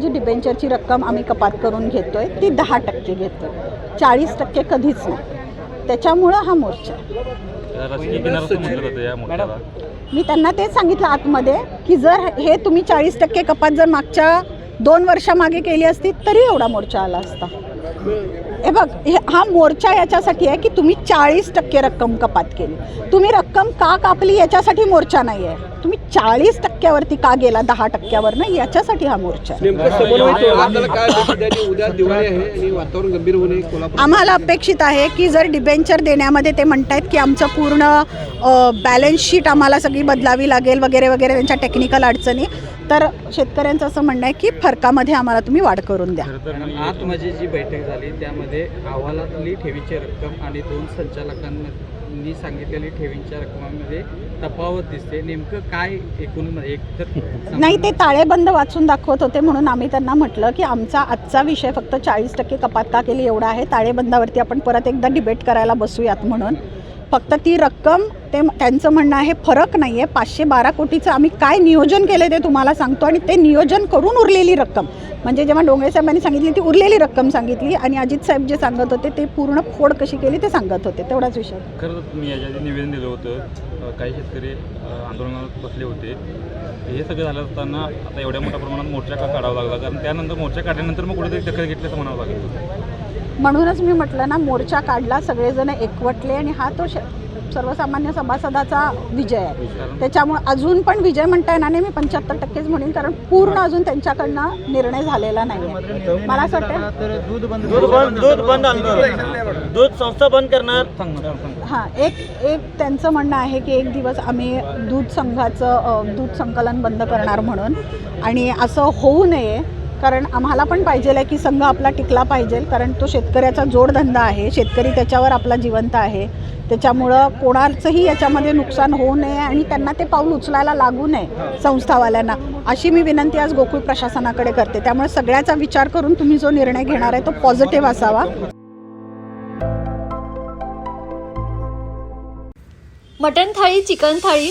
जी डिबेंचरची रक्कम आम्ही कपात करून घेतोय ती दहा टक्के घेतोय. चाळीस टक्के कधीच नाही. त्याच्यामुळं हा मोर्चा मी त्यांना तेच सांगितलं आतमध्ये की जर हे तुम्ही चाळीस टक्के कपात जर मागच्या दोन वर्षामागे केली असती तरी एवढा मोर्चा आला असता. हे बघ हे हा मोर्चा याच्यासाठी आहे की तुम्ही चाळीस टक्के रक्कम कपात केली. तुम्ही रक्कम का कापली याच्यासाठी मोर्चा नाही आहे तुम्ही चाळीस टक्क्यावरती का गेला दहा टक्क्यावर ना याच्यासाठी हा मोर्चा आम्हाला अपेक्षित आहे की जर डिबेंचर देण्यामध्ये ते म्हणतायत की आमचं पूर्ण बॅलन्स शीट आम्हाला सगळी बदलावी लागेल वगैरे वगैरे त्यांच्या टेक्निकल अडचणी तर शेतकऱ्यांचं असं म्हणणं आहे की फरकामध्ये आम्हाला तुम्ही वाढ करून द्या. आज माझी जी बैठक झाली त्यामध्ये अहवालातली ठेवीची रक्कम आणि दोन संचालकांनी सांगितलेली ठेवींच्या रकमामध्ये तफावत दिसते. नेमकं काय एकूण एक नाही ते ताळेबंद वाचून दाखवत होते म्हणून आम्ही त्यांना म्हटलं की आमचा आजचा विषय फक्त चाळीस टक्के कपात का केली एवढा आहे ताळेबंदावरती आपण परत एकदा डिबेट करायला बसूयात म्हणून. फक्त ती रक्कम ते त्यांचं म्हणणं आहे फरक नाही आहे पाचशे बारा कोटीचं आम्ही काय नियोजन केलं ते तुम्हाला सांगतो आणि ते नियोजन करून उरलेली रक्कम. म्हणजे जेव्हा डोंगरे साहेबांनी सांगितली ती उरलेली रक्कम सांगितली आणि अजित साहेब जे सांगत होते ते पूर्ण फोड कशी केली ते सांगत होते. तेवढाच विषय. खरं तर याच्या आधी निवेदन दिलं होतं. काही शेतकरी आंदोलनात बसले होते. हे सगळं झालं असताना आता एवढ्या मोठ्या प्रमाणात मोर्चा का काढावा लागला? कारण त्यानंतर मोर्चा काढल्यानंतर मग कुठेतरी दखल घेतल्याचं म्हणावं लागेल. म्हणूनच मी म्हटलं ना मोर्चा काढला सगळेजण एकवटले आणि हा तो श- सर्वसामान्य सभासदाचा विजय आहे. त्याच्यामुळे अजून पण विजय म्हणता येणार नाही मी पंच्याहत्तर टक्केच म्हणेन कारण पूर्ण अजून त्यांच्याकडनं निर्णय झालेला नाही आहे. मला असं वाटतं दूध बंद दूध बंद आंदोलन दूध संस्था बंद करणार. हां एक एक त्यांचं म्हणणं आहे की एक दिवस आम्ही दूध संघाचं दूध संकलन बंद करणार म्हणून. आणि असं होऊ नये कारण आम्हाला पण पाहिजे आहे की संघ आपला टिकला पाहिजे कारण तो शेतकऱ्याचा जोडधंदा आहे. शेतकरी त्याच्यावर आपला जिवंत आहे. त्याच्यामुळं कोणाचंही याच्यामध्ये नुकसान होऊ नये आणि त्यांना ते पाऊल उचलायला लागू नये संस्थावाल्यांना. अशी मी विनंती आज गोकुळ प्रशासनाकडे करते. त्यामुळे सगळ्याचा विचार करून तुम्ही जो निर्णय घेणार आहे तो पॉझिटिव्ह असावा. मटन थाळी चिकन थाळी